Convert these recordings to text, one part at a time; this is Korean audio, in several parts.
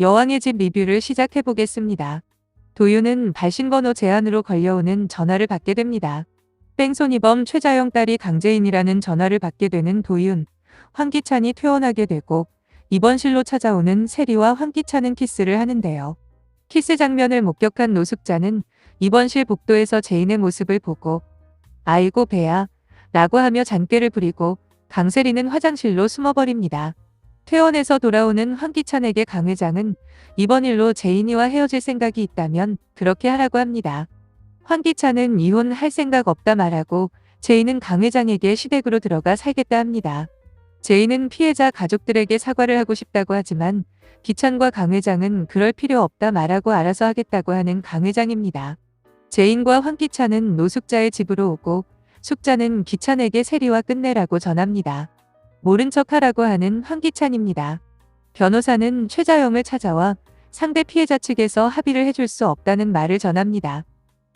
여왕의 집 리뷰를 시작해 보겠습니다. 도윤은 발신번호 제한으로 걸려오는 전화를 받게 됩니다. 뺑소니범 최자영 딸이 강재인이라는 전화를 받게 되는 도윤. 황기찬이 퇴원하게 되고 입원실로 찾아오는 세리와 황기찬은 키스를 하는데요. 키스 장면을 목격한 노숙자는 입원실 복도에서 제인의 모습을 보고 아이고 배야 라고 하며 잔꾀를 부리고 강세리는 화장실로 숨어버립니다. 퇴원해서 돌아오는 황기찬에게 강 회장은 이번 일로 제인이와 헤어질 생각이 있다면 그렇게 하라고 합니다. 황기찬은 이혼할 생각 없다 말하고 제인은 강 회장에게 시댁으로 들어가 살겠다 합니다. 제인은 피해자 가족들에게 사과를 하고 싶다고 하지만 기찬과 강 회장은 그럴 필요 없다 말하고 알아서 하겠다고 하는 강 회장입니다. 제인과 황기찬은 노숙자의 집으로 오고 숙자는 기찬에게 세리와 끝내라고 전합니다. 모른 척 하라고 하는 황기찬입니다. 변호사는 최자영을 찾아와 상대 피해자 측에서 합의를 해줄 수 없다는 말을 전합니다.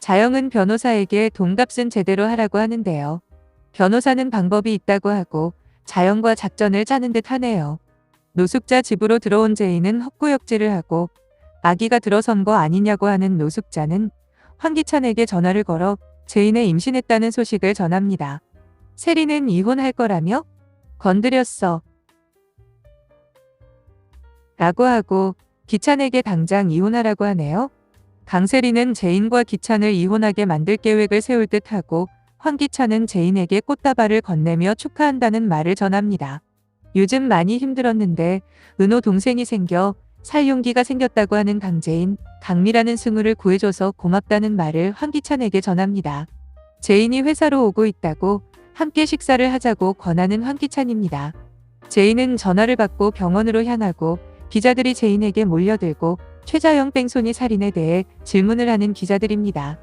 자영은 변호사에게 돈값은 제대로 하라고 하는데요. 변호사는 방법이 있다고 하고 자영과 작전을 짜는 듯 하네요. 노숙자 집으로 들어온 제인은 헛구역질을 하고 아기가 들어선 거 아니냐고 하는 노숙자는 황기찬에게 전화를 걸어 제인의 임신했다는 소식을 전합니다. 세리는 이혼할 거라며? 건드렸어. 라고 하고 기찬에게 당장 이혼하라고 하네요. 강세리는 제인과 기찬을 이혼하게 만들 계획을 세울 듯 하고 황기찬은 제인에게 꽃다발을 건네며 축하한다는 말을 전합니다. 요즘 많이 힘들었는데 은호 동생이 생겨 살 용기가 생겼다고 하는 강재인, 강미라는 승우를 구해줘서 고맙다는 말을 황기찬에게 전합니다. 제인이 회사로 오고 있다고 함께 식사를 하자고 권하는 황기찬입니다. 제인은 전화를 받고 병원으로 향하고 기자들이 제인에게 몰려들고 최자영 뺑소니 살인에 대해 질문을 하는 기자들입니다.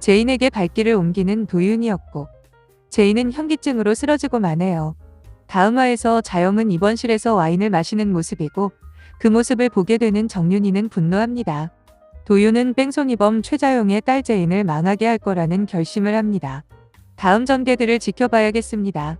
제인에게 발길을 옮기는 도윤이었고 제인은 현기증으로 쓰러지고 마네요. 다음 화에서 자영은 입원실에서 와인을 마시는 모습이고 그 모습을 보게 되는 정윤이는 분노합니다. 도윤은 뺑소니범 최자영의 딸 제인을 망하게 할 거라는 결심을 합니다. 다음 전개들을 지켜봐야겠습니다.